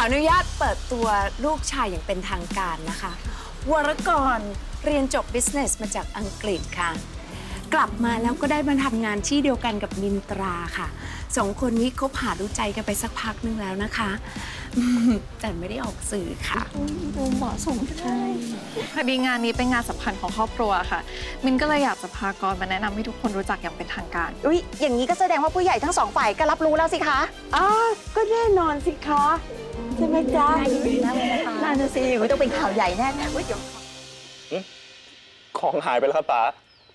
ออนุญาตเปิดตัวลูกชายอย่างเป็นทางการนะคะ วรกรเรียนจบ business มาจากอังกฤษค่ะ กลับมาแล้วก็ได้มาทำงานที่เดียวกันกับมินตราค่ะสองคนนี้คบหาดูใจกันไปสักพักนึงแล้วนะคะอืมแต่ไม่ได้ออกสื่อค่ะ ดูเหมาะสมใช่พอดีงานนี้เป็นงานสำคัญของครอบครัวค่ะ มินก็เลยอยากจะพากรมาแนะนำให้ทุกคนรู้จักอย่างเป็นทางการ อุ๊ยอย่างนี้ก็แสดงว่าผู้ใหญ่ทั้งสองฝ่ายก็รับรู้แล้วสิคะอ้าก็แน่นอนสิคะใช่ไหมจ๊ะน่าจะสิอุ๊ยต้องเป็นข่าวใหญ่แน่อุ๊ยเดี๋ยวของหายไปแล้วครับป๋า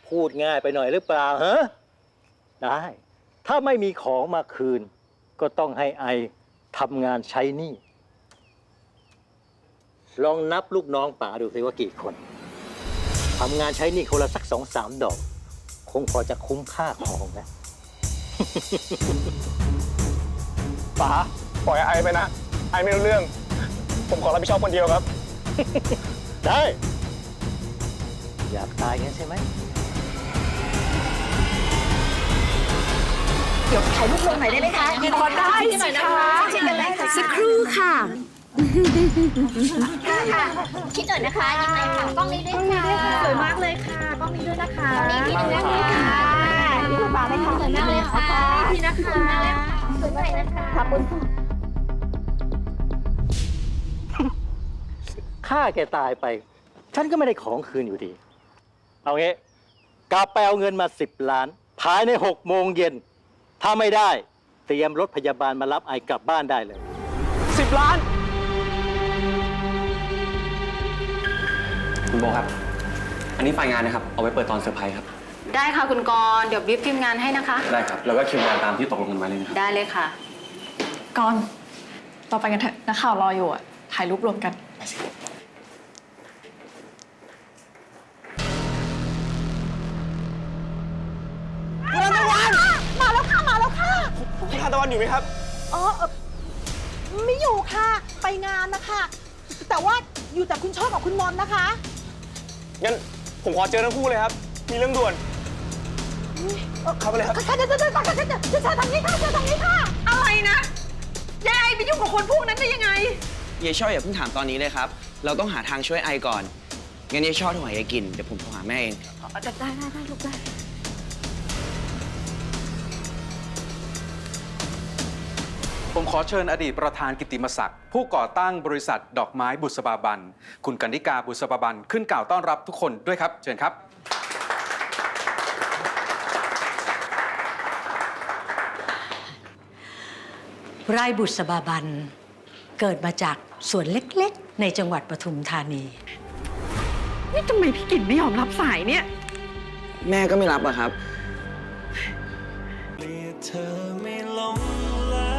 พูดง่ายไปหน่อยหรือเปล่าฮะได้ ถ้าไม่มีของมาคืน ก็ต้องให้ไอทำงานใช้หนี้ลองนับลูกน้องป๋าดูสิว่ากี่คนทำงานใช้หนี้คนละสักสองสามดอก คงพอจะคุ้มค่าของนะป๋าปล่อยไอไปนะ ไอไม่รู้เรื่อง ผมขอรับผิดชอบคนเดียวครับ ได้ อยากตายงั้นใช่ไหม เดี๋ยวถ่ายรูปลงหน่อยได้ไหมคะขอได้สิคะชิดกันเลยค่ะสักครู่ค่ะค่ะคิดหน่อยนะคะยังไงค่ะกล้องนี้ด้วยค่ะสวยมากเลยค่ะกล้องนี้ด้วยนะคะกล้องนี้นิดนึงนะคะนี่คุณปาไหมคะสวยมากเลยค่ะพี่นะคะสวยมากนะคะขอบคุณค่ะ ฆ่าแกตายไป ฉันก็ไม่ได้ของคืนอยู่ดี เอางี้กลับไปเอาเงินมาสิบล้าน ภายในหกโมงเย็น ถ้าไม่ได้เตรียมรถพยาบาลมารับไอกลับบ้านได้เลย10ล้าน คุณโบครับ อันนี้ไฟล์งานนะครับ เอาไว้เปิดตอนเซอร์ไพรส์ครับ ได้ค่ะคุณกรณ์เดี๋ยวบีบทีมงานให้นะคะ ได้ครับ แล้วก็คิวงานตามที่ตกลงกันไว้เลยนะครับ ได้เลยค่ะ ก่อนต่อไปกันเถอะนักข่าวรออยู่อะถ่ายรูปรวมกัน พี่ทานตะวันอยู่ไหมครับ อ๋อเอ่อไม่อยู่ค่ะ ไปงานนะคะ แต่ว่าอยู่แต่คุณชอบกับคุณมนต์นะคะ งั้นผมขอเจอทั้งคู่เลยครับ มีเรื่องด่วน เข้าไปเลยครับค่ะเดี๋ยวเดี๋ยวเดี๋ยวเดี๋ยวเดี๋ยวเดี๋ยวเดี๋ยวทางนี้ค่ะเดี๋ยวทางนี้ค่ะอะไรนะยายไปยุ่งกับคนพวกนั้นได้ยังไงยายช่ออย่าเพิ่งถามตอนนี้เลยครับ เราต้องหาทางช่วยไอก่อน งั้นยายช่อโทรหายายกิน เดี๋ยวผมโทรหาแม่เอง ได้ได้ได้ลูกได้ ผมขอเชิญอดีตประธานกิตติมศักดิ์ผู้ก่อตั้งบริษัทดอกไม้บุษบาบัน คุณกันนิกาบุษบาบัน ขึ้นกล่าวต้อนรับทุกคนด้วยครับ เชิญครับ ไร่บุษบาบัน เกิดมาจากสวนเล็กๆ ในจังหวัดปทุมธานี นี่ทำไมพี่กินไม่ยอมรับสายเนี่ย แม่ก็ไม่รับอะครับ เธอไม่ลงแล้ว